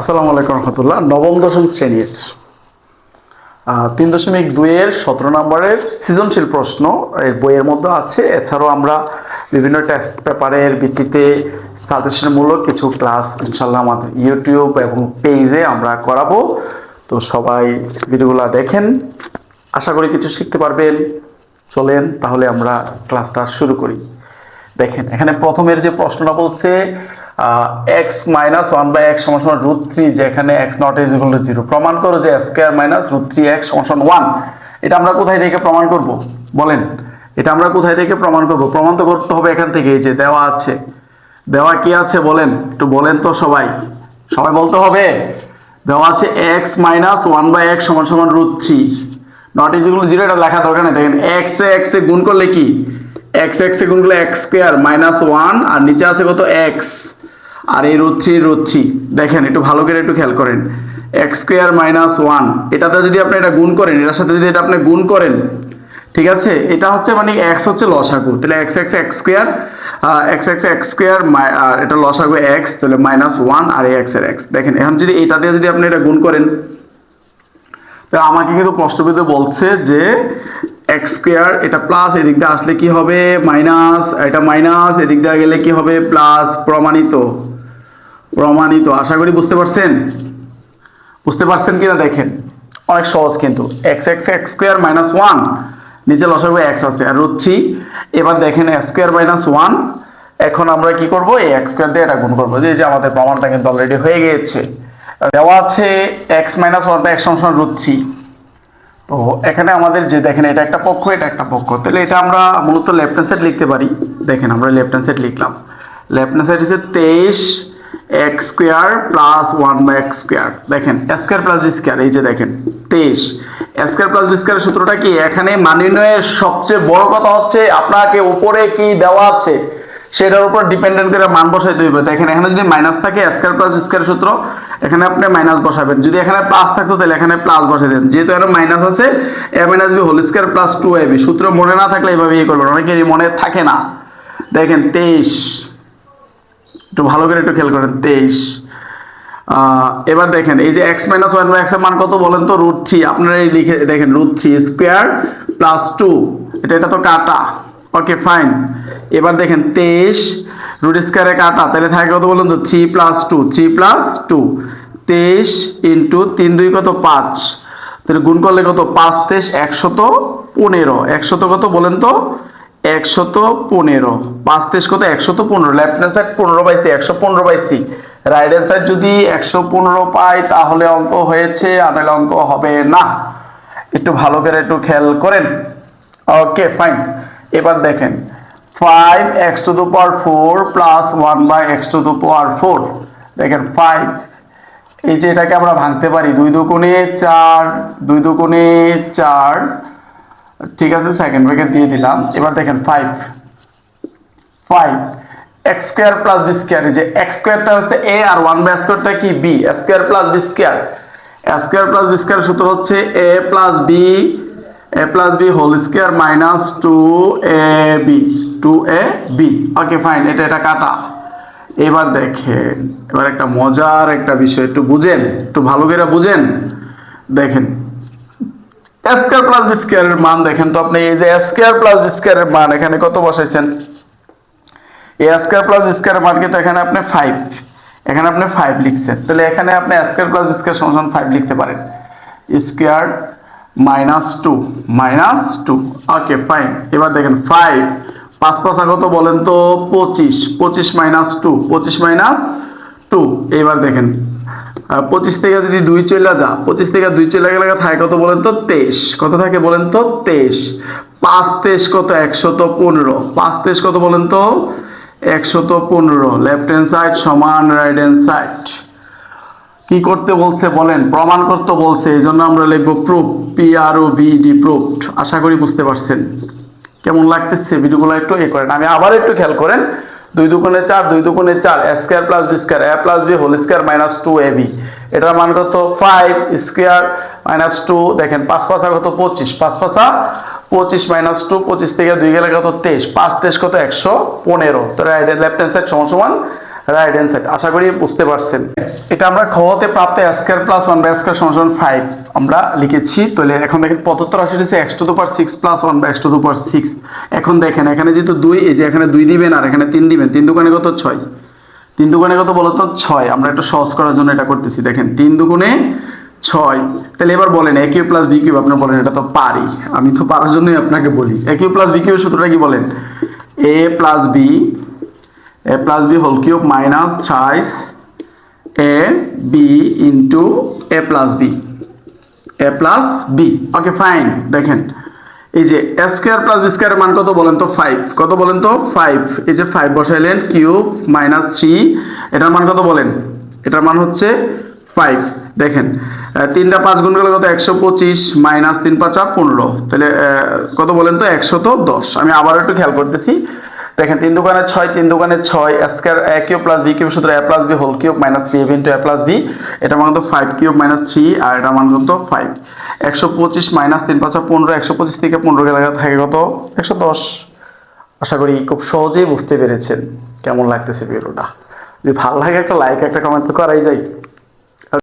আসসালামু আলাইকুম রহমতুল্লাহ। নবম, দশম শ্রেণির। তিন দশমিক দুইয়ের সতেরো নম্বরের সৃজনশীল প্রশ্ন এই বইয়ের মধ্যে আছে। এছাড়াও আমরা বিভিন্ন টেস্ট পেপারের ভিত্তিতে সাজেশনমূলক কিছু ক্লাস ইনশাল্লাহ আমাদের ইউটিউব এবং পেজে আমরা করাবো। তো সবাই ভিডিওগুলো দেখেন। আশা করি কিছু শিখতে পারবেন। চলেন তাহলে আমরা ক্লাসটা শুরু করি। দেখেন, এখানে প্রথমের যে প্রশ্নটা বলছে x minus one by x সমান রুট থ্রি যেখানে x not is equal to zero প্রমাণ করো যে square minus root three x সমান ওয়ান এটা আমরা কোথায় থেকে প্রমাণ করব? বলেন। এটা আমরা কোথায় থেকে প্রমাণ করব? প্রমাণ তো করতে হবে এখান থেকে, এই যে দেওয়া আছে। দেওয়া কি আছে বলেন? একটু বলেন তো সবাই। সবাই বলতে হবে? দেওয়া আছে x minus one by x সমান সমান root three not is equal zero এটা লেখা দরকার নেই। দেখেন এক্স এ এক্স এ গুণ করলে কি? এক্স এক্স এ গুণ করলে এক্স স্কোয়ার মাইনাস ওয়ান আর নিচে আছে কত এক্স আর এই রুট থ্রি রুট থ্রি। দেখেন, একটু ভালো করে একটু খেয়াল করেন। এক্স স্কোয়ার মাইনাস ওয়ান, এটাতে যদি আপনি এটা গুণ করেন, এটার সাথে যদি এটা আপনি গুণ করেন, ঠিক আছে? এটা হচ্ছে মানে এক্স হচ্ছে লসাগু। তাহলে x x x square x x x square আর এটা লসাগু এক্স, তাহলে মাইনাস ওয়ান আর এক্সের এক্স। দেখেন, এখন যদি এটা দিয়ে যদি আপনি এটা গুণ করেন তো আমাকে কিন্তু প্রশ্নবিদে বলছে যে এক্স স্কোয়ার এটা প্লাস এদিক দিয়ে আসলে কি হবে? মাইনাস, এটা মাইনাস, এদিক দিয়ে গেলে কি হবে? প্লাস প্রমাণিত। প্রমাণিত, আশা করি বুঝতে পারছেন? বুঝতে পারছেন কিনা দেখেন? অনেক সহজ কিন্তু। X x x square minus one নিচে লসাগু এক্স আছে, আর রুট এবার দেখেন এক্স স্কোয়ার মাইনাস ওয়ান এখন আমরা কি করব? এই এক্স স্কোয়ার দিয়ে এটা গুণ করব। যে যে আমাদের প্রমাণটা কিন্তু অলরেডি হয়ে গিয়েছে। দেওয়া আছে x minus one by x সমান রুট তো এখানে আমাদের যে দেখেন, এটা একটা পক্ষ, এটা একটা পক্ষ। তাহলে এটা আমরা মূলত লেফট হ্যান্ড সাইড লিখতে পারি। দেখেন আমরা লেফট হ্যান্ড সাইড লিখলাম। লেফট হ্যান্ড সাইড হচ্ছে তেইশ। X square plus one by x square. দেখেন স্কোয়ার প্লাস বি স্কোয়ার, এই যে দেখেন, তেইশ। স্কোয়ার প্লাস বি স্কোয়ার সূত্রটা কি? এখানে মানিনয়ের সবচেয়ে বড় কথা হচ্ছে আপনাকে উপরে কি দেওয়া আছে, সেটার উপর ডিপেন্ডেন্ট করে মান বসাইতে হইবে। দেখেন, এখানে যদি মাইনাস থাকে স্কোয়ার প্লাস স্কোয়ার সূত্র, এখানে আপনি মাইনাস বসাবেন। যদি এখানে প্লাস থাকতো, তাহলে এখানে প্লাস বসাই দেন। যেহেতু এখানে মাইনাস আছে, A minus B whole square plus two A B সূত্র মনে না থাকলে এইভাবে ইয়ে করবেন, অনেকেরই মনে থাকে না। দেখেন, তেইশ। একটু ভালো করে একটু খেয়াল করেন, তেইশ। এবার দেখেন, এই যে এক্স মাইনাস ওয়ান বাই এক্সের মান কত বলেন তো? Root three. আপনারা এই লিখে, দেখেন, root three square plus two. এটা এটা তো কাটা। Okay, fine. এবার দেখেন, তেইশ রুট স্কোয়ারে কাটা। তাহলে থাকে কত বলুন তো? Three plus two. Three plus two. তেইশ ইন্টু তিন দুই কত? পাঁচ। তাহলে গুণ করলে কত? পাঁচ, তেইশ, একশত পনেরো। একশত কত বলেন তো? একশত পনেরো। পাঁচ তেইশ কত? একশত পনেরো। লেফট হ্যান্ড সাইড পনেরো পাইছি একশো পনেরো পাইছি রাইট হ্যান্ড সাইড যদি একশো পনেরো পাই, তাহলে অঙ্ক হয়েছে আর অঙ্ক হবে না। একটু ভালো করে একটু খেয়াল করেন। ওকে ফাইন এবার দেখেন। Five x to the power four plus one by x to the power four দেখেন ফাইভ এই যে এটাকে আমরা ভাঙতে পারি, দুই দুগুণে চার, দুই দুগুণে চার ঠিক আছে সেকেন্ড ব্রেকেট দিয়ে দিলাম। এবার দেখেন five five x square plus B square যে এক্স স্কোয়ারটা হচ্ছে এ আর ওয়ান বাই স্কোয়ারটা কি? B square plus B square square plus B square সূত্র হচ্ছে A plus B A plus B whole square minus two A B two A B okay fine এটা এটা কাটা। এবার দেখেন, এবার একটা মজার একটা বিষয়, একটু বুঝেন, একটু ভালো করে বুঝেন। দেখেন স্কোয়ার প্লাস বি স্কোয়ারের মান দেখেন তো আপনি, এই যে স্কোয়ার প্লাস বি স্কোয়ারের মান এখানে কত বসাইছেন? এই স্কোয়ার প্লাস বি স্কোয়ারের মান কিন্তু এখানে আপনি ফাইভ এখানে আপনি ফাইভ লিখছেন। তাহলে এখানে আপনি স্কোয়ার প্লাস বি স্কোয়ার সমান ফাইভ লিখতে পারেন। Square minus two minus two okay fine এবার দেখেন ফাইভ পাঁচ পাঁচা কত বলেন তো পঁচিশ পঁচিশ মাইনাস টু পঁচিশ মাইনাস টু এবার দেখেন আহ, পঁচিশ থেকে যদি দুই চলে যা পঁচিশ থেকে দুই চলে গেলে থাকে কত বলেন তো? তেইশ। কত থাকে বলেন তো? তেইশ। পাঁচ তেইশ কত? একশত পনেরো। পাঁচ তেইশ কত বলেন তো? একশত পনেরো। লেফট হ্যান্ড সাইড সমান রাইট হ্যান্ড সাইড কি করতে বলছে বলেন? প্রমাণ করতে বলছে। এই জন্য আমরা লিখব proof P R O V D proved আশা করি বুঝতে পারছেন। কেমন লাগতেছে? ভিডিওগুলো একটু এ করেন। আমি আবার একটু খেয়াল করেন। দুই দুগুণে চার, দুই দুগুণে চার, A square plus B square, A plus B whole square minus two A B এটার মান কত? ফাইভ স্কোয়ার মাইনাস টু দেখেন, পাঁচ পাঁচা কত? পঁচিশ। পাঁচ পাঁচা, পঁচিশ মাইনাস টু পঁচিশ থেকে দুই গেলে কত? তেইশ। পাঁচ তেইশ কত? একশো পনেরো। তো লেফট হ্যান্ড সাইড সমান সমান রাইট হ্যান্ড সাইড আশা করি বুঝতে পারছেন। এটা আমরা খতে প্রাপ্ত square plus one by square সমান ফাইভ আমরা লিখেছি। তাহলে এখন দেখেন পঁচাত্তর আশি হচ্ছে x to the power six plus one by x to the power six এখন দেখেন, এখানে যেহেতু দুই, এই যে এখানে দুই দিবেন আর এখানে তিন দিবেন, তিন দোকানে কত? ছয়। তিন দুগুণে কত বলতো? ছয়। আমরা একটু সহজ করার জন্য এটা করতেছি। দেখেন, তিন দুগুণে ছয়। তাহলে এবার বলেন A cube plus B cube আপনি বলেন এটা তো পারি। আমি তো পারার জন্যই আপনাকে বলি। A cube plus B cube সূত্রটা কি বলেন? A plus B A plus B whole cube minus thrice A B into A plus B A plus B okay fine দেখেন, এই যে এ স্কোয়ার প্লাস বি স্কোয়ারের মান কত বলেন তো? ফাইভ কত বলেন তো? ফাইভ এই যে ফাইভ বসাইলেন কিউব মাইনাস থ্রি এটার মান কত বলেন? এটার মান হচ্ছে ফাইভ দেখেন তিনটা পাঁচ গুণ করলে কত? একশো পঁচিশ মাইনাস তিন পাঁচা পনেরো। তাহলে কত বলেন তো? একশো তো দশ। আমি আবারও একটু খেয়াল করতেছি। দেখেন, তিন দোকানে ছয়, তিন দোকানে ছয়, square A cube plus B cube সূত্র A plus B whole cube minus three A B into A plus B এটা মান কত ফাইভ কিউব মাইনাস থ্রি আর এটা মান কত ফাইভ একশো পঁচিশ মাইনাস তিন পাঁচা পনেরো, একশো পঁচিশ থেকে পনেরো গেলে থাকে কত? একশো দশ। আশা করি খুব সহজেই বুঝতে পেরেছেন কেমন লাগতেছে ভিডিওটা। যদি ভালো লাগে একটা লাইক একটা কমেন্ট তো করাই যায়।